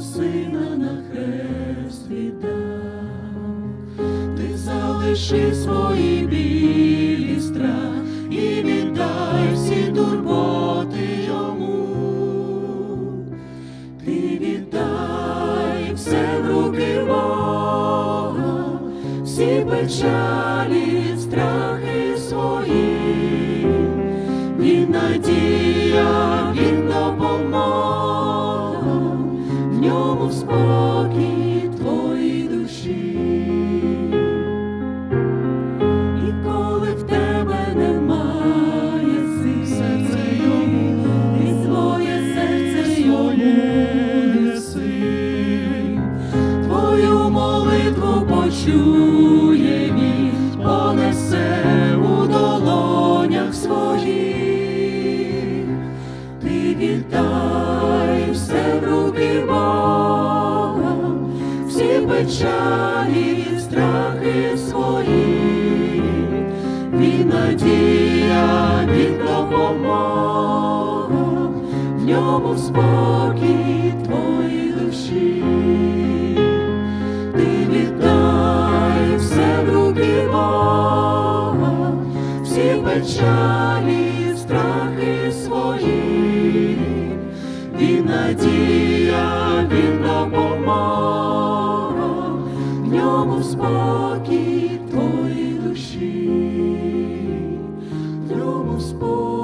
сина на хрест віддав, ти залиши свої білі страх і віддай всі турботи йому, ти віддай все в руки Бога, всі печалі, страхи свої, ньому спокій твоїй душі. І коли в тебе немає сил, серце йому, і своє серце йому неси, твою молитву почує печалі, страхи свої, він надія, він допомога, в ньому спокій твоїй душі, ти віддай все в руки Бога, всі печалі, страхи свої, він надія, він допомога, spoon.